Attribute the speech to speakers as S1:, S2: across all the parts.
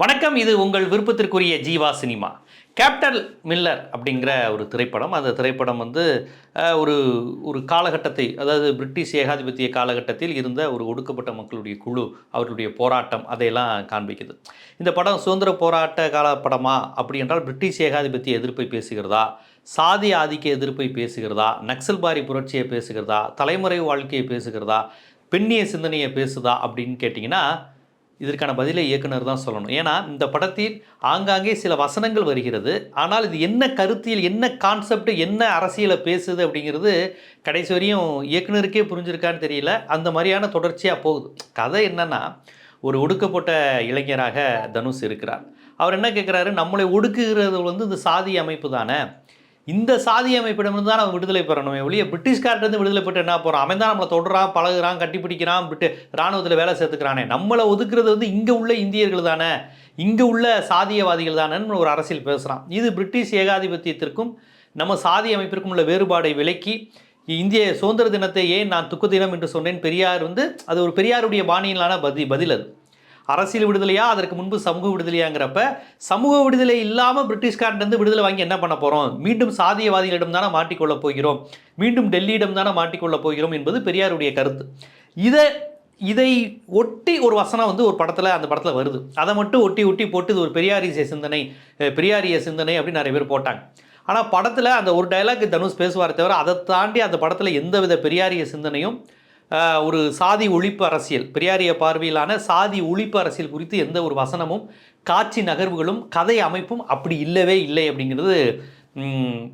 S1: வணக்கம் இது உங்கள் விருப்பத்திற்குரிய ஜீவா சினிமா. கேப்டன் மில்லர் அப்படிங்கிற ஒரு திரைப்படம். அந்த திரைப்படம் வந்து ஒரு ஒரு காலகட்டத்தை அதாவது பிரிட்டிஷ் ஏகாதிபத்திய காலகட்டத்தில் இருந்த ஒரு ஒடுக்கப்பட்ட மக்களுடைய குழு அவர்களுடைய போராட்டம் அதையெல்லாம் காண்பிக்குது. இந்த படம் சுதந்திர போராட்ட கால படமா அப்படி என்றால் பிரிட்டிஷ் ஏகாதிபத்திய எதிர்ப்பை பேசுகிறதா? சாதி ஆதிக்க எதிர்ப்பை பேசுகிறதா? நக்சல்பாரி புரட்சியை பேசுகிறதா? தலைமுறை வாழ்க்கையை பேசுகிறதா? பெண்ணிய சிந்தனையை பேசுதா அப்படின்னு கேட்டிங்கன்னா இதற்கான பதிலை இயக்குனர் தான் சொல்லணும். ஏன்னா இந்த படத்தில் ஆங்காங்கே சில வசனங்கள் வருகிறது. ஆனால் இது என்ன கருத்தியல் என்ன கான்செப்ட் என்ன அரசியலை பேசுது அப்படிங்கிறது கடைசி வரையும் இயக்குனருக்கே புரிஞ்சிருக்கான்னு தெரியல. அந்த மாதிரியான தொடர்ச்சியாக போகுது. கதை என்னன்னா ஒரு ஒடுக்கப்பட்ட இளைஞராக தனுஷ் இருக்கிறார். அவர் என்ன கேட்குறாரு நம்மளை ஒடுக்குகிறது வந்து இந்த சாதி அமைப்பு தானே. இந்த சாதி அமைப்பிடமிருந்து தான் நம்ம விடுதலை பெறணுமே ஒழிய பிரிட்டிஷ்கார்ட்டேருந்து விடுதலை பெற்று என்ன போகிறோம் அவன் தான் நம்மளை தொடுறான் பழகுறான் கட்டி பிடிக்கிறான் பிரிட்டு இராணுவத்தில் வேலை சேர்த்துக்கிறானே. நம்மளை ஒதுக்குறது வந்து இங்கே உள்ள இந்தியர்கள் தானே. இங்கே உள்ள சாதியவாதிகள் தானேன்னு ஒரு அரசியல் பேசுகிறான் இது பிரிட்டிஷ் ஏகாதிபத்தியத்திற்கும் நம்ம சாதி அமைப்பிற்கும் உள்ள வேறுபாடை விலக்கி இந்திய சுதந்திர தினத்தை ஏன் நான் துக்க தினம் என்று சொன்னேன்? பெரியார் வந்து அது ஒரு பெரியாருடைய பாணியிலான பதி பதில் அது. அரசியல் விடுதலையா? அதற்கு முன்பு சமூக விடுதலையாங்கிறப்ப சமூக விடுதலை இல்லாமல் பிரிட்டிஷ்காரன்லேருந்து விடுதலை வாங்கி என்ன பண்ண போகிறோம் மீண்டும் சாதியவாதிகளிடம் தானே மாட்டிக்கொள்ளப் போகிறோம். மீண்டும் டெல்லியிடம் தானே மாட்டிக்கொள்ளப் போகிறோம் என்பது பெரியாருடைய கருத்து. இதை இதை ஒட்டி ஒரு வசனம் வந்து ஒரு படத்தில் அந்த படத்தில் வருது. அதை மட்டும் ஒட்டி ஒட்டி போட்டு இது ஒரு பெரியாரிய சிந்தனை பெரியாரிய சிந்தனை அப்படின்னு நிறைய பேர் போட்டாங்க. ஆனால் படத்தில் அந்த ஒரு டைலாக் தனுஷ் பேசுவார் தவிர அதை தாண்டி அந்த படத்தில் எந்தவித பெரியாரிய சிந்தனையும் ஒரு சாதி ஒழிப்பு அரசியல் பெரியாரிய பார்வையிலான சாதி ஒழிப்பு அரசியல் குறித்து எந்த ஒரு வசனமும் காட்சி நகர்வுகளும் கதை அமைப்பும் அப்படி இல்லவே இல்லை அப்படிங்கிறது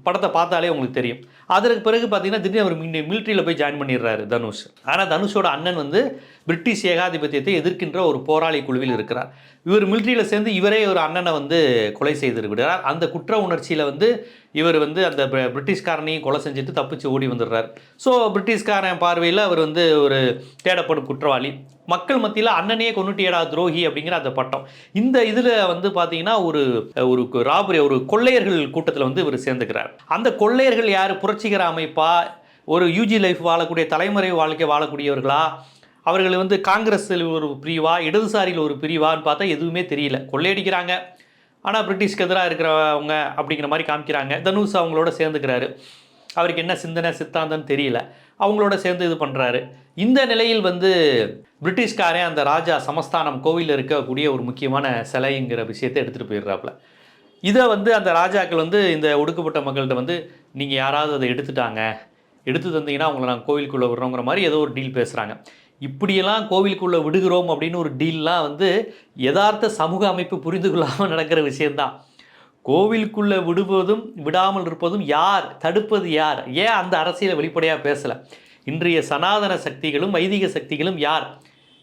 S1: படத்தை பார்த்தாலே உங்களுக்கு தெரியும். அதற்கு பிறகு பார்த்தீங்கன்னா திடீர்னு அவர் மிலிட்ரியில் போய் ஜாயின் பண்ணிடுறாரு தனுஷ். ஆனால் தனுஷோட அண்ணன் வந்து பிரிட்டிஷ் ஏகாதிபத்தியத்தை எதிர்க்கின்ற ஒரு போராளி குழுவில் இருக்கிறார். இவர் மிலிட்ரியில் சேர்ந்து இவரே ஒரு அண்ணனை வந்து கொலை செய்து விடுகிறார். அந்த குற்ற உணர்ச்சியில் வந்து இவர் வந்து அந்த பிரிட்டிஷ்காரனையும் கொலை செஞ்சுட்டு தப்பிச்சு ஓடி வந்துடுறார். ஸோ பிரிட்டிஷ்காரன் பார்வையில் அவர் வந்து ஒரு தேடப்படும் குற்றவாளி. மக்கள் மத்தியில் அண்ணனையே கொண்டுட்டியடா துரோகி அப்படிங்கிற அந்த பட்டம். இந்த இதில் வந்து பார்த்தீங்கன்னா ஒரு ஒரு ராபரி ஒரு கொள்ளையர்கள் கூட்டத்தில் வந்து இவர் சேர்ந்துக்கிறார். அந்த கொள்ளையர்கள் யார்? புரட்சிகர அமைப்பா? ஒரு யூஜி லைஃப் வாழக்கூடிய தலைமுறை வாழ்க்கை வாழக்கூடியவர்களா? அவர்கள் வந்து காங்கிரஸில் ஒரு பிரிவா? இடதுசாரியில் ஒரு பிரிவான்னு பார்த்தா எதுவுமே தெரியல. கொள்ளையடிக்கிறாங்க. ஆனால் பிரிட்டிஷ்க்கு எதிராக இருக்கிறவங்க அப்படிங்கிற மாதிரி காமிக்கிறாங்க. தனுஷ் அவங்களோட சேர்ந்துக்கிறாரு. அவருக்கு என்ன சிந்தனை சித்தாந்தம்னு தெரியல. அவங்களோட சேர்ந்து இது பண்ணுறாரு இந்த நிலையில் வந்து பிரிட்டிஷ்காரன் அந்த ராஜா சமஸ்தானம் கோவிலில் இருக்கக்கூடிய ஒரு முக்கியமான சிலைங்கிற விஷயத்தை எடுத்துகிட்டு போயிடுறாப்புல. இதை வந்து அந்த ராஜாக்கள் வந்து இந்த ஒடுக்கப்பட்ட மக்கள்கிட்ட வந்து நீங்கள் யாராவது அதை எடுத்துட்டாங்க. எடுத்து தந்தீங்கன்னா உங்களை நாங்கள் கோவிலுக்குள்ளே விடுறோங்கிற மாதிரி ஏதோ ஒரு டீல் பேசுகிறாங்க இப்படியெல்லாம் கோவிலுக்குள்ளே விடுகிறோம் அப்படின்னு ஒரு டீல்லாம் வந்து யதார்த்த சமூக அமைப்பு புரிந்து கொள்ளாமல் நடக்கிற விஷயந்தான் கோவிலுக்குள்ளே விடுவதும் விடாமல் இருப்பதும் யார்? தடுப்பது யார்? ஏன் அந்த அரசியலை வெளிப்படையாக பேசலை? இன்றைய சனாதன சக்திகளும் வைதிக சக்திகளும் யார்?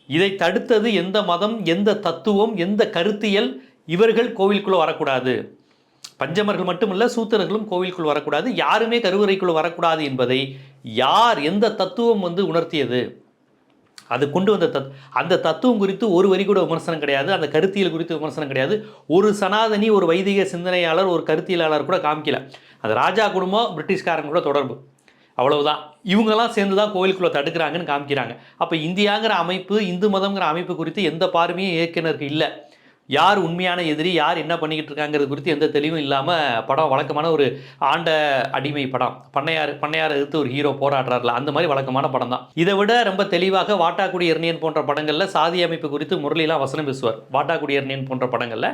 S1: இதை தடுத்தது எந்த மதம் எந்த தத்துவம் எந்த கருத்தியல் இவர்கள் கோவிலுக்குள்ளே வரக்கூடாது. பஞ்சமர்கள் மட்டுமல்ல சூத்திரர்களும் கோவிலுக்குள் வரக்கூடாது. யாருமே கருவறைக்குள் வரக்கூடாது என்பதை யார் எந்த தத்துவம் வந்து உணர்த்தியது? அது கொண்டு வந்த தத் அந்த தத்துவம் குறித்து ஒரு வரி கூட விமர்சனம் கிடையாது. அந்த கருத்தியல் குறித்து விமர்சனம் கிடையாது. ஒரு சனாதனி ஒரு வைதிக சிந்தனையாளர் ஒரு கருத்தியலாளர் கூட காமிக்கல. அந்த ராஜா குடும்பம் பிரிட்டிஷ்காரங்க கூட தொடர்பு. அவ்வளவுதான். இவங்கெல்லாம் சேர்ந்து தான் கோயிலுக்குள்ளே தடுக்கிறாங்கன்னு காமிக்கிறாங்க. அப்போ இந்தியாங்கிற அமைப்பு இந்து மதம்ங்கிற அமைப்பு குறித்து எந்த பார்வையும் இயக்குனருக்கு இல்லை. யார் உண்மையான எதிரி யார் என்ன பண்ணிக்கிட்டு இருக்காங்கிறது குறித்து எந்த தெளிவும் இல்லாமல் படம் வழக்கமான ஒரு ஆண்ட அடிமை படம். பண்ணையார் பண்ணையார் எதிர்த்து ஒரு ஹீரோ போராடுறாருல அந்த மாதிரி வழக்கமான படம் தான். இதை விட ரொம்ப தெளிவாக வாட்டாக்குடி எர்னியன் போன்ற படங்களில் சாதி அமைப்பு குறித்து முரளிலாம் வசனம் பேசுவார். வாட்டாக்குடி எர்னியன் போன்ற படங்களில்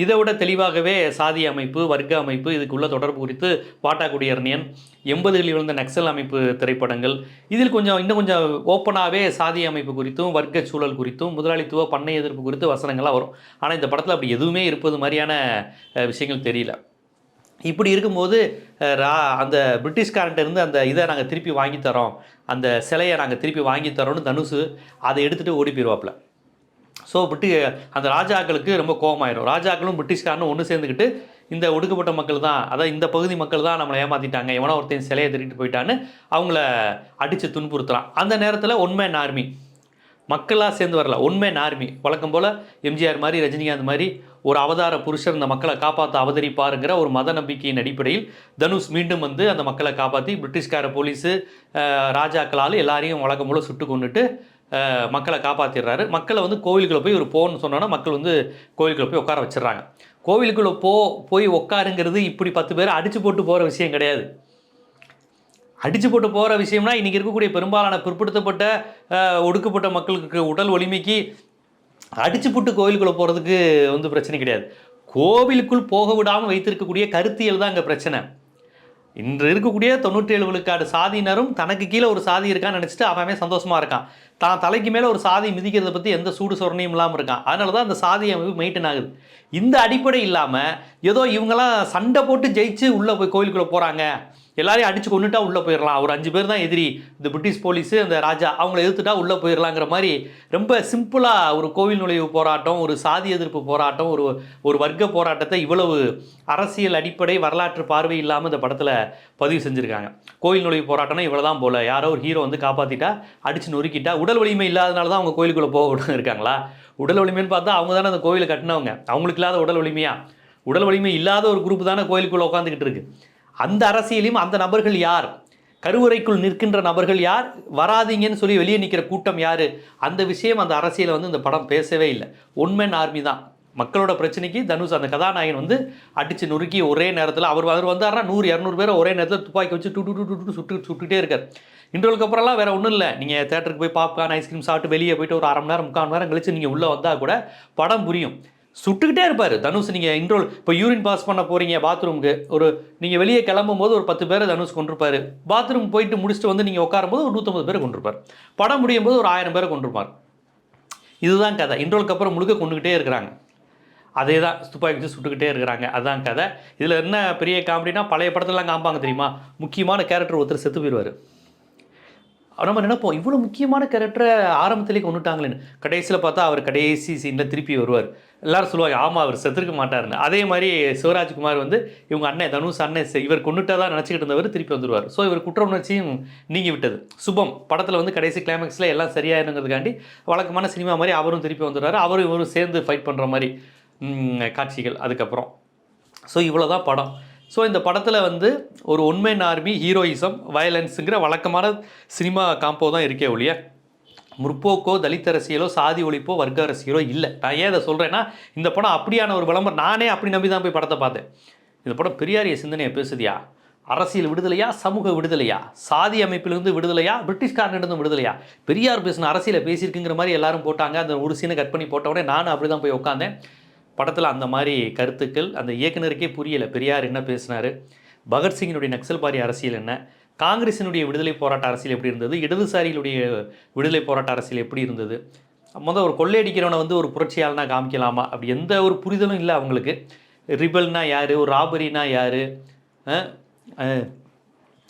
S1: இதை விட தெளிவாகவே சாதி அமைப்பு வர்க்க அமைப்பு இதுக்குள்ள தொடர்பு குறித்து பாட்டா எர்னியன் எண்பதுகளில் விழுந்த நக்சல் அமைப்பு திரைப்படங்கள். இதில் கொஞ்சம் இன்னும் கொஞ்சம் ஓப்பனாகவே சாதி அமைப்பு குறித்தும் வர்க்க சூழல் குறித்தும் முதலாளித்துவ பண்ணை எதிர்ப்பு குறித்து வசனங்கள்லாம் வரும். ஆனால் இந்த படத்தில் அப்படி எதுவுமே இருப்பது மாதிரியான விஷயங்கள் தெரியல. இப்படி இருக்கும்போது ரா அந்த பிரிட்டிஷ்காரன்ட்டேருந்து அந்த இதை நாங்கள் திருப்பி வாங்கி தரோம். அந்த சிலையை நாங்கள் திருப்பி வாங்கி தரோம்னு தனுசு அதை எடுத்துகிட்டு ஓடி போயிடுவாப்புல ஸோ பிரிட்டி அந்த ராஜாக்களுக்கு ரொம்ப கோபமாயிடும் ராஜாக்களும் பிரிட்டிஷ்காரனும் ஒன்று சேர்ந்துக்கிட்டு இந்த ஒடுக்கப்பட்ட மக்கள் தான் அதாவது இந்த பகுதி மக்கள் தான் நம்மளை ஏமாற்றிட்டாங்க எவனோ ஒருத்தன் சிலையை திருட்டு போயிட்டான்னு அவங்கள அடித்து துன்புறுத்துறான் அந்த நேரத்தில் ஒன்மேன் ஆர்மி மக்களாக சேர்ந்து வரல ஒன்மேன் ஆர்மி வழக்கம் போல் எம்ஜிஆர் மாதிரி ரஜினிகாந்த் மாதிரி ஒரு அவதார புருஷர் இந்த மக்களை காப்பாற்ற அவதரிப்பாருங்கிற ஒரு மத நம்பிக்கையின் அடிப்படையில் தனுஷ் மீண்டும் வந்து அந்த மக்களை காப்பாற்றி பிரிட்டிஷ்கார போலீஸு ராஜாக்களால் எல்லாரையும் வழக்கம் போல் சுட்டு கொண்டுட்டு மக்களை காப்பாற்றிடுறாரு மக்களை வந்து கோவிலுக்குள்ளே போய் ஒரு போன்னு சொன்னோன்னா மக்கள் வந்து கோவிலுக்குள்ளே போய் உட்கார வச்சிடுறாங்க. கோவிலுக்குள்ளே போ போய் உட்காருங்கிறது இப்படி பத்து பேர் அடித்து போட்டு போகிற விஷயம் கிடையாது. அடித்து போட்டு போகிற விஷயம்னா இன்றைக்கி இருக்கக்கூடிய பெரும்பாலான பிற்படுத்தப்பட்ட ஒடுக்கப்பட்ட மக்களுக்கு உடல் வலிமைக்கு அடித்து போட்டு கோவிலுக்குள்ளே போகிறதுக்கு வந்து பிரச்சனை கிடையாது. கோவிலுக்குள் போக விடாமல் வைத்திருக்கக்கூடிய கருத்தியல் தான் அங்கே பிரச்சனை. இன்று இருக்கக்கூடிய தொண்ணூற்றி ஏழு விழுக்காடு சாதியினரும் தனக்கு கீழே ஒரு சாதி இருக்கான்னு நினச்சிட்டு அவன் சந்தோஷமாக இருக்கான். தான் தலைக்கு மேலே ஒரு சாதி மிதிக்கிறத பற்றி எந்த சூடு சொரணையும் இல்லாமல் இருக்கான். அதனால தான் அந்த சாதி அமைப்பு மெயின்டைன் ஆகுது. இந்த அடிப்படை இல்லாமல் ஏதோ இவங்கெல்லாம் சண்டை போட்டு ஜெயிச்சு உள்ளே போய் கோயிலுக்குள்ளே போகிறாங்க எல்லாரையும் அடிச்சு கொண்டுட்டா உள்ளே போயிடலாம் ஒரு அஞ்சு பேர் தான் எதிரி. இந்த பிரிட்டிஷ் போலீஸு அந்த ராஜா அவங்கள எதிர்த்துட்டா உள்ளே போயிடலாங்கிற மாதிரி ரொம்ப சிம்பிளாக ஒரு கோவில் நுழைவு போராட்டம் ஒரு சாதி எதிர்ப்பு போராட்டம் ஒரு ஒரு வர்க்க போராட்டத்தை இவ்வளவு அரசியல் அடிப்படை வரலாற்று பார்வை இல்லாமல் இந்த படத்தில் பதிவு செஞ்சுருக்காங்க. கோயில் நுழைவு போராட்டம்னா இவ்வளோ தான் போல். யாரோ ஒரு ஹீரோ வந்து காப்பாற்றிட்டா அடிச்சு நொறுக்கிட்டா உடல் வலிமை இல்லாதனால தான் அவங்க கோயிலுக்குள்ளே போக இருக்காங்களா? உடல் வலிமைன்னு பார்த்தா அவங்க தானே அந்த கோவிலை கட்டினவங்க. அவங்களுக்கு இல்லாத உடல் வலிமையா? உடல் வலிமை இல்லாத ஒரு குரூப் தானே கோயிலுக்குள்ளே உட்காந்துக்கிட்டு இருக்குது அந்த அரசியலையும் அந்த நபர்கள் யார்? கருவறைக்குள் நிற்கின்ற நபர்கள் யார்? வராதீங்கன்னு சொல்லி வெளியே நிற்கிற கூட்டம் யார்? அந்த விஷயம் அந்த அரசியலை வந்து இந்த படம் பேசவே இல்லை. ஒன்மேன் ஆர்மி தான். மக்களோட பிரச்சனைக்கு தனுஷ் அந்த கதாநாயகன் வந்து அடித்து நொறுக்கி ஒரே நேரத்தில் அவர் அவர் வந்தார்னா நூறு இரநூறு பேரை ஒரே நேரத்தில் துப்பாக்கி வச்சு டு டு டு டு சுட்டு சுட்டுகிட்டே இருக்கார். இன்டர்வலுக்கு அப்புறம்லாம் வேறு ஒன்றும் இல்லை. நீங்கள் தேட்டருக்கு போய் பாப்கார்ன் ஐஸ்கிரீம் சாப்பிட்டு வெளியே போயிட்டு ஒரு அரை மணி நேரம் முக்கால் மணி நேரம் கழிச்சு நீங்கள் உள்ளே வந்தால் கூட படம் புரியும். சுட்டுக்கிட்டே இருப்பார். தனுஷ் நீங்கள் இன்ட்ரோல் இப்போ யூரின் பாஸ் பண்ண போகிறீங்க பாத்ரூமுக்கு ஒரு நீங்கள் வெளியே கிளம்பும் போது ஒரு பத்து பேர் தனுஷ் கொண்டிருப்பார் பாத்ரூம் போயிட்டு முடிச்சுட்டு வந்து நீங்கள் உட்காரும்போது ஒரு நூற்றம்பது பேர் கொண்டிருப்பார் படம் முடியும் போது ஒரு ஆயிரம் பேரை கொண்டிருப்பார் இதுதான் கதை. இன்ட்ரோலுக்கு அப்புறம் முழுக்க கொண்டுக்கிட்டே இருக்கிறாங்க. அதே தான் துப்பாக்கி வச்சு சுட்டுக்கிட்டே இருக்கிறாங்க. அதுதான் கதை. இதில் என்ன பெரிய காமெடினா பழைய படத்துலலாம் காமிப்பாங்க தெரியுமா? முக்கியமான கேரக்டர் ஒருத்தர் செத்து போயிடுவார். நம்ம நினைப்போம் இவ்வளோ முக்கியமான கேரக்டரை ஆரம்பத்திலே கொண்டுட்டாங்களேன்னு. கடைசியில் பார்த்தா அவர் கடைசி சீனில் திருப்பி வருவார். எல்லாரும் சொல்லுவாங்க ஆமாம் அவர் செத்துருக்க மாட்டாருன்னு. அதே மாதிரி சிவராஜ்குமார் வந்து இவங்க அண்ணன் தனுஷ் அண்ணன் இவர் கொண்டுட்டதா நினச்சிக்கிட்டு இருந்தவர் திருப்பி வந்துருவார். ஸோ இவர் குற்ற உணர்ச்சியும் நீங்கி விட்டது சுபம் படத்தில் வந்து கடைசி கிளைமேக்ஸில் எல்லாம் சரியாயிருங்கிறதுக்காண்டி வழக்கமான சினிமா மாதிரி அவரும் திருப்பி வந்துடுறாரு. அவரும் இவரும் சேர்ந்து ஃபைட் பண்ணுற மாதிரி காட்சிகள் அதுக்கப்புறம். ஸோ இவ்வளோ தான் படம். ஸோ இந்த படத்தில் வந்து ஒரு உண்மைன் ஆர்மி ஹீரோயிசம் வயலன்ஸுங்கிற வழக்கமான சினிமா காம்போ தான் இருக்கே ஒழிய முற்போக்கோ தலித் அரசியலோ சாதி ஒழிப்போ வர்க்க அரசியலோ இல்லை. நான் ஏன் இதை சொல்கிறேன்னா இந்த படம் அப்படியான ஒரு விளம்பரம் நானே அப்படி நம்பி தான் போய் படத்தை பார்த்தேன். இந்த படம் பெரியாரிய சிந்தனையை பேசுதியா? அரசியல் விடுதலையா? சமூக விடுதலையா? சாதி அமைப்பிலிருந்து விடுதலையா? பிரிட்டிஷ்காரனிடம் விடுதலையா? பெரியார் பேசின அரசியலை பேசியிருக்குங்கிற மாதிரி எல்லாரும் போட்டாங்க. அந்த ஒரு சீனை கட் பண்ணி போட்ட உடனே நானும் அப்படி தான் போய் உட்காந்தேன். படத்தில் அந்த மாதிரி கருத்துக்கள் அந்த இயக்குனருக்கே புரியலை. பெரியார் என்ன பேசினார்? பகத்சிங்கினுடைய நக்சல்பாரி அரசியல் என்ன? காங்கிரசினுடைய விடுதலை போராட்ட அரசியல் எப்படி இருந்தது? இடதுசாரிகளுடைய விடுதலை போராட்ட அரசியல் எப்படி இருந்தது? மொதல் ஒரு கொள்ளையடிக்கிறவனை வந்து ஒரு புரட்சியாளனா காமிக்கலாமா? அப்படி எந்த ஒரு புரிதலும் இல்லை அவங்களுக்கு. ரிபல்னா யார்? ஒரு ராபரினா யார்?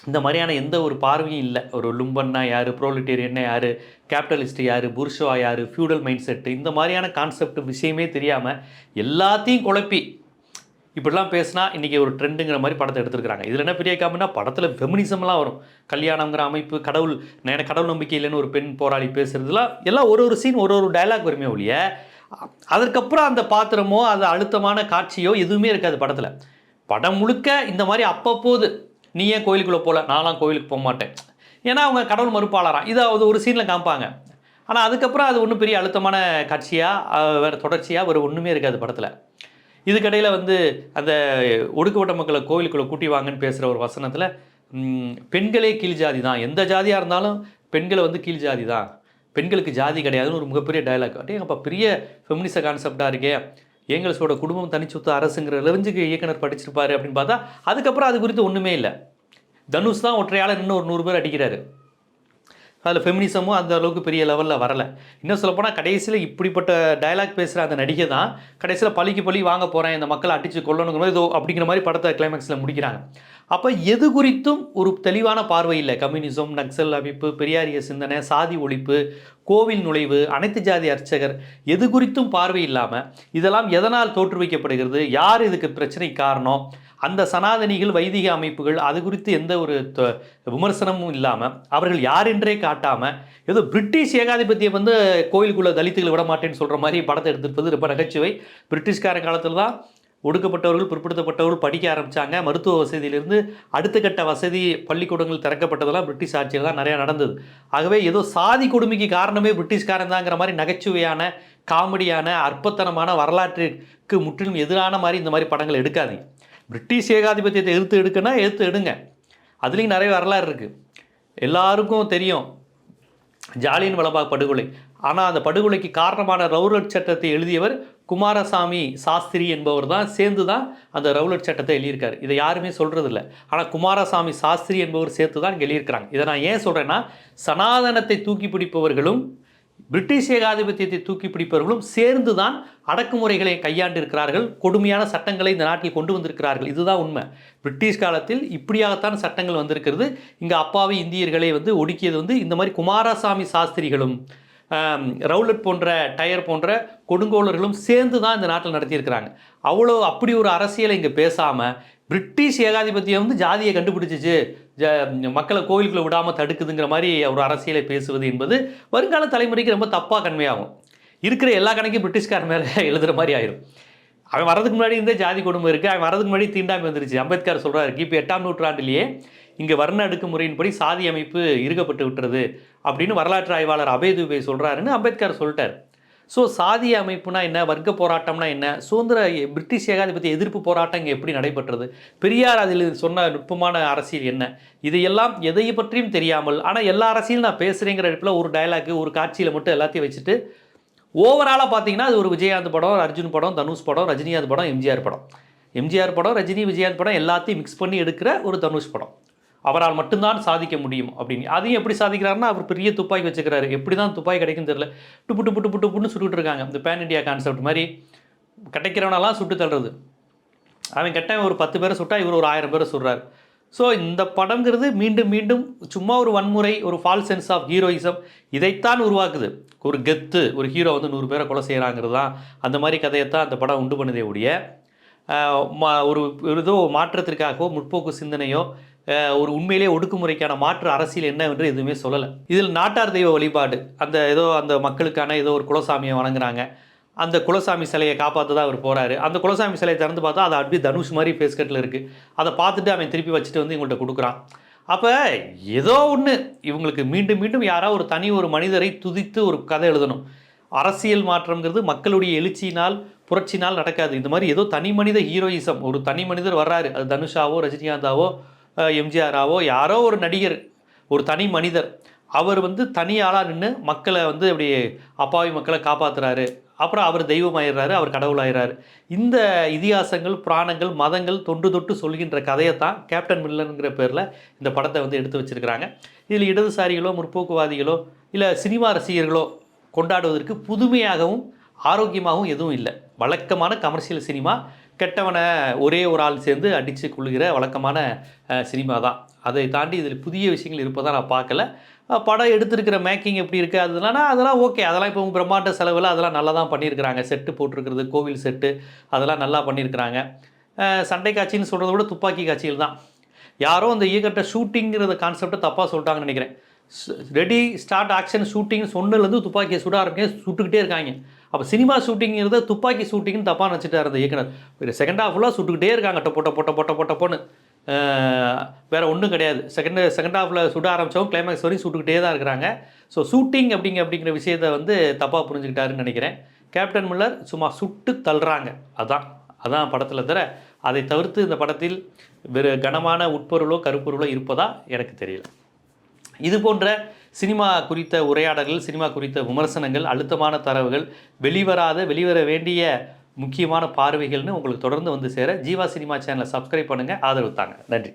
S1: இந்த மாதிரியான எந்த ஒரு பார்வையும் இல்லை. ஒரு லும்பன்னா யார் ப்ரோலிட்டேரியன்னா யார் கேபிட்டலிஸ்ட் யார் புர்ஷுவா யார் ஃபியூடல் மைண்ட் செட்டு இந்த மாதிரியான கான்செப்ட் விஷயமே தெரியாமல் எல்லாத்தையும் குழப்பி இப்படிலாம் பேசினா இன்றைக்கி ஒரு ட்ரெண்டுங்கிற மாதிரி படத்தை எடுத்துருக்காங்க இதில் என்ன பெரிய காமெடினா படத்தில் ஃபெமினிசம்லாம் வரும். கல்யாணங்கிற அமைப்பு கடவுள் நான் எனக்கு கடவுள் நம்பிக்கை இல்லைன்னு ஒரு பெண் போராளி பேசுகிறதுலாம் எல்லாம் ஒரு ஒரு சீன் ஒரு ஒரு டைலாக் வருமே ஒழிய அதற்கப்புறம் அந்த பாத்திரமோ அது அழுத்தமான காட்சியோ எதுவுமே இருக்காது படத்தில். படம் முழுக்க இந்த மாதிரி அப்பப்போது நீ ஏன் கோயிலுக்குள்ளே போகல நான்லாம் கோயிலுக்கு போக மாட்டேன். ஏன்னா அவங்க கடவுள் மறுப்பாளராம் இதை அது ஒரு சீனில் காமிப்பாங்க. ஆனால் அதுக்கப்புறம் அது ஒன்றும் பெரிய அழுத்தமான காட்சியாக வேறு தொடர்ச்சியாக ஒரு ஒன்றுமே இருக்காது படத்தில். இதுக்கடையில் வந்து அந்த ஒடுக்கப்பட்ட மக்களை கோவிலுக்குள்ளே கூட்டி வாங்கன்னு பேசுகிற ஒரு வசனத்தில் பெண்களே கீழ் ஜாதி தான். எந்த ஜாதியாக இருந்தாலும் பெண்களை வந்து கீழ் ஜாதி தான். பெண்களுக்கு ஜாதி கிடையாதுன்னு ஒரு மிகப்பெரிய டயலாக் அப்படியே அப்போ பெரிய ஃபெமினிச கான்செப்டாக இருக்கே. ஏங்கல்ஸோட குடும்பம் தனிச்சுத்த அரசுங்கிற லெவஞ்சுக்கு இயக்குனர் படிச்சிருப்பாரு அப்படின்னு பார்த்தா அதுக்கப்புறம் அது குறித்து ஒன்றுமே இல்லை. தனுஷ் தான் ஒற்றையாளர் இன்னும் ஒரு நூறு பேர் அடிக்கிறாரு. அதில் ஃபெமினிசமும் அந்த அளவுக்கு பெரிய லெவலில் வரல. இன்னும் சொல்லப்போனால் கடைசியில் இப்படிப்பட்ட டயலாக் பேசுகிற அந்த நடிகை தான் கடைசியில் பழிக்கு பழி வாங்க போகிறேன் இந்த மக்களை அடித்து கொள்ளணுங்கிற மாதிரி இதோ அப்படிங்கிற மாதிரி படத்தை கிளைமேக்ஸில் முடிக்கிறாங்க. அப்போ எது குறித்தும் ஒரு தெளிவான பார்வை இல்லை. கம்யூனிசம் நக்சல் அமைப்பு பெரியாரிய சிந்தனை சாதி ஒழிப்பு கோவில் நுழைவு அனைத்து ஜாதி அர்ச்சகர் எது குறித்தும் பார்வை இல்லாமல் இதெல்லாம் எதனால் தோற்றுவிக்கப்படுகிறது யார் இதுக்கு பிரச்சனை காரணம் அந்த சனாதனிகள் வைதிக அமைப்புகள் அது குறித்து எந்த ஒரு த- விமர்சனமும் இல்லாமல் அவர்கள் யார் என்றே காட்டாமல் ஏதோ பிரிட்டிஷ் ஏகாதிபத்தியம் வந்து கோயிலுக்குள்ள தலித்துகள் விட மாட்டேன்னு சொல்கிற மாதிரி படத்தை எடுத்திருப்பது ரொம்ப நகைச்சுவை. பிரிட்டிஷ்கார காலத்தில் தான் ஒடுக்கப்பட்டவர்கள் பிற்படுத்தப்பட்டவர்கள் படிக்க ஆரம்பித்தாங்க மருத்துவ வசதியிலிருந்து அடுத்த கட்ட வசதி பள்ளிக்கூடங்கள் திறக்கப்பட்டதெல்லாம் பிரிட்டிஷ் ஆட்சியில் தான் நிறையா நடந்தது. ஆகவே ஏதோ சாதி கொடுமைக்கு காரணமே பிரிட்டிஷ்காரன் தாங்கிற மாதிரி நகைச்சுவையான காமெடியான அற்பத்தனமான வரலாற்றுக்கு முற்றிலும் எதிரான மாதிரி இந்த மாதிரி படங்கள் எடுக்காதீங்க. பிரிட்டிஷ் ஏகாதிபத்தியத்தை எதிர்த்து எடுக்கன்னா எதிர்த்து எடுங்க. அதுலேயும் நிறைய வரலாறு இருக்குது எல்லாருக்கும் தெரியும் ஜாலியன் வலபாக் படுகொலை. ஆனால் அந்த படுகொலைக்கு காரணமான ரவுலட் சட்டத்தை எழுதியவர் குமாரசாமி சாஸ்திரி என்பவர் தான் சேர்ந்து தான் அந்த ரவுலட் சட்டத்தை எழுதியிருக்காரு. இதை யாருமே சொல்கிறதில்ல ஆனால் குமாரசாமி சாஸ்திரி என்பவர் சேர்த்து தான் இங்கே எழுதியிருக்கிறாங்க. இதை நான் ஏன் சொல்கிறேன்னா சனாதனத்தை தூக்கி பிடிப்பவர்களும் பிரிட்டிஷ் ஏகாதிபத்தியத்தை தூக்கி பிடிப்பவர்களும் சேர்ந்து தான் அடக்குமுறைகளை கையாண்டிருக்கிறார்கள். கொடுமையான சட்டங்களை இந்த நாட்டில் கொண்டு வந்திருக்கிறார்கள். இதுதான் உண்மை. பிரிட்டிஷ் காலத்தில் இப்படியாகத்தான் சட்டங்கள் வந்திருக்கிறது. இங்கே அப்பாவி இந்தியர்களை வந்து ஒடுக்கியது வந்து இந்த மாதிரி குமாரசாமி சாஸ்திரிகளும் ரவுலட் போன்ற டயர் போன்ற கொடுங்கோலர்களும் சேர்ந்து தான் இந்த நாட்டில் நடத்தியிருக்கிறாங்க. அவ்வளோ அப்படி ஒரு அரசியலை இங்கே பேசாமல் பிரிட்டிஷ் ஏகாதிபத்தியம் வந்து ஜாதியை கண்டுபிடிச்சிச்சு. ஜ மக்களை கோவிலுக்குள்ளே விடாமல் தடுக்குதுங்கிற மாதிரி ஒரு அரசியலை பேசுவது என்பது வருங்கால தலைமுறைக்கு ரொம்ப தப்பாக கண்மையாகும். இருக்கிற எல்லா கணக்கையும் பிரிட்டிஷ்கார மேலே எழுதுகிற மாதிரி ஆயிரும். அவன் வரதுக்கு முன்னாடி இருந்தே ஜாதி குடும்பம் இருக்குது அவன் வரதுக்கு முன்னாடி தீண்டாமை வந்துருச்சு. அம்பேத்கர் சொல்கிறார் கிபி எட்டாம் நூற்றாண்டிலேயே இங்கே வர்ண அடுக்குமுறையின்படி சாதி அமைப்பு இருக்கப்பட்டு விட்டுறது அப்படின்னு வரலாற்று ஆய்வாளர் அபய் துபை சொல்கிறாருன்னு அம்பேத்கர் சொல்லிட்டார். ஸோ சாதிய அமைப்புனா என்ன? வர்க்க போராட்டம்னா என்ன? சுதந்திர பிரிட்டிஷ் ஏகாதிபத்திய எதிர்ப்பு போராட்டம் இங்கே எப்படி நடைபெற்றது? பெரியார் அதில் சொன்ன நுட்பமான அரசியல் என்ன? இதையெல்லாம் எதை பற்றியும் தெரியாமல் ஆனால் எல்லா அரசியலும் நான் பேசுகிறேங்கிற இடத்துல ஒரு டயலாக்கு ஒரு காட்சியில் மட்டும் எல்லாத்தையும் வச்சுட்டு ஓவராலாக பார்த்தீங்கன்னா அது ஒரு விஜயகாந்த் படம் அர்ஜுன் படம் தனுஷ் படம் ரஜினிகாந்த் படம் எம்ஜிஆர் படம். எம்ஜிஆர் படம் ரஜினி விஜயகாந்த் படம் எல்லாத்தையும் மிக்ஸ் பண்ணி எடுக்கிற ஒரு தனுஷ் படம். அவரால் மட்டும்தான் சாதிக்க முடியும் அப்படின்னு. அதையும் எப்படி சாதிக்கிறாருன்னா அவர் பெரிய துப்பாக்கி வச்சுக்கிறாரு. எப்படி தான் துப்பாக்கி கிடைக்கும் தெரியல. டுப்பு டுப்பு டுப்பு டுப்புன்னு சுட்டுட்டு இருக்காங்க. இந்த பேன் இண்டியா கான்செப்ட் மாதிரி கிடைக்கிறவனெல்லாம் சுட்டு தள்ளுறது. அவன் கெட்டவன் ஒரு பத்து பேரை சுட்டா இவர் ஒரு ஆயிரம் பேரை சுடுறாரு. ஸோ இந்த படங்கிறது மீண்டும் மீண்டும் சும்மா ஒரு வன்முறை ஒரு ஃபால் சென்ஸ் ஆஃப் ஹீரோயிசம் இதைத்தான் உருவாக்குது. ஒரு கெத்து ஒரு ஹீரோ வந்து நூறு பேரை கொலை செய்கிறாங்கிறது தான் அந்த மாதிரி கதையைத்தான் அந்த படம் உண்டு பண்ணுதே ஒழிய ஒரு ஏதோ மாற்றத்திற்காகவோ முற்போக்கு சிந்தனையோ ஒரு உண்மையிலேயே ஒடுக்குமுறைக்கான மாற்று அரசியல் என்ன என்று எதுவுமே சொல்லலை. இதில் நாட்டார் தெய்வ வழிபாடு அந்த ஏதோ அந்த மக்களுக்கான ஏதோ ஒரு குலசாமியை வணங்குறாங்க. அந்த குலசாமி சிலையை காப்பாற்ற தான் அவர் போகிறாரு அந்த குலசாமி சிலையை திறந்து பார்த்தா அது அப்படியே தனுஷ் மாதிரி ஃபேஸ் கட்டில் இருக்குது அதை பார்த்துட்டு அவன் திருப்பி வச்சுட்டு வந்து இவங்கள்ட்ட கொடுக்குறான். அப்போ ஏதோ ஒன்று இவங்களுக்கு மீண்டும் மீண்டும் யாராவது ஒரு தனி ஒரு மனிதரை துதித்து ஒரு கதை எழுதணும். அரசியல் மாற்றம்ங்கிறது மக்களுடைய எழுச்சியினால் புரட்சினால் நடக்காது. இந்த மாதிரி ஏதோ தனி மனித ஹீரோயிசம் ஒரு தனி மனிதர் வர்றாரு. அது தனுஷாவோ ரஜினிகாந்தாவோ எம்ஜிஆராவோ யாரோ ஒரு நடிகர் ஒரு தனி மனிதர் அவர் வந்து தனி ஆளாக நின்று மக்களை வந்து இப்படி அப்பாவி மக்களை காப்பாற்றுறாரு அப்புறம் அவர் தெய்வமாயிடுறாரு அவர் கடவுளாயிறாரு இந்த இதிகாசங்கள் புராணங்கள் மதங்கள் தொன்று தொட்டு சொல்கின்ற கதையை தான் கேப்டன் மில்லனுங்கிற பேரில் இந்த படத்தை வந்து எடுத்து வச்சிருக்கிறாங்க. இதில் இடதுசாரிகளோ முற்போக்குவாதிகளோ இல்லை சினிமா ரசிகர்களோ கொண்டாடுவதற்கு புதுமையாகவும் ஆரோக்கியமாகவும் எதுவும் இல்லை. வழக்கமான கமர்ஷியல் சினிமா கெட்டவனை ஒரே ஒரு ஆள் சேர்ந்து அடித்து கொள்ளுகிற வழக்கமான சினிமா தான். அதை தாண்டி இதில் புதிய விஷயங்கள் இருப்பதாக நான் பார்க்கல. படம் எடுத்திருக்கிற மேக்கிங் எப்படி இருக்குது அதெல்லாம் அதெல்லாம் ஓகே. அதெல்லாம் இப்போ பிரம்மாண்ட செலவில் அதெல்லாம் நல்லா தான் பண்ணியிருக்கிறாங்க. செட்டு போட்டிருக்கிறது கோவில் செட்டு அதெல்லாம் நல்லா பண்ணியிருக்கிறாங்க. சண்டை காட்சின்னு சொல்கிறத விட துப்பாக்கி காட்சிகள் தான். யாரோ அந்த இயக்கத்தை ஷூட்டிங்கிறத கான்செப்டை தப்பாக சொல்லிட்டாங்கன்னு நினைக்கிறேன். ரெடி ஸ்டார்ட் ஆக்ஷன் ஷூட்டிங் சொன்னதுலேருந்து துப்பாக்கியை சுட ஆரம்பிக்க சுட்டுக்கிட்டே இருக்காங்க. அப்போ சினிமா ஷூட்டிங்கிறத துப்பாக்கி ஷூட்டிங்னு தப்பாக நினச்சிட்டார் அந்த இயக்குனர். செகண்ட் ஹாஃப் ஃபுல்லாக சுட்டுக்கிட்டே இருக்காங்க. டொப்ப போட்ட டொப்ப போட்ட டொப்பன்னு அஹ், வேற ஒன்றும் கிடையாது. செகண்ட் செகண்ட் ஹாஃபில் சுட ஆரம்பித்தவங்க கிளைமேக்ஸ் வரையும் சுட்டுக்கிட்டே தான் இருக்கிறாங்க. ஸோ ஷூட்டிங் அப்படிங்க அப்படிங்கிற விஷயத்தை வந்து தப்பாக புரிஞ்சுக்கிட்டாருன்னு நினைக்கிறேன். கேப்டன் முல்லர் சும்மா சுட்டு தள்ளுறாங்க. அதான் அதான் படத்தில் தர அதை தவிர்த்து இந்த படத்தில் வெறு கனமான உட்பொருளோ கருப்பொருளோ இருப்பதா எனக்கு தெரியல. இது போன்ற சினிமா குறித்த உரையாடல்கள் சினிமா குறித்த விமர்சனங்கள் அழுத்தமான தரவுகள் வெளிவராத வெளிவர வேண்டிய முக்கியமான பார்வைகள்னு உங்களுக்கு தொடர்ந்து வந்து சேர ஜீவா சினிமா சேனலை சப்ஸ்கிரைப் பண்ணுங்கள் ஆதரவு தாங்க. நன்றி.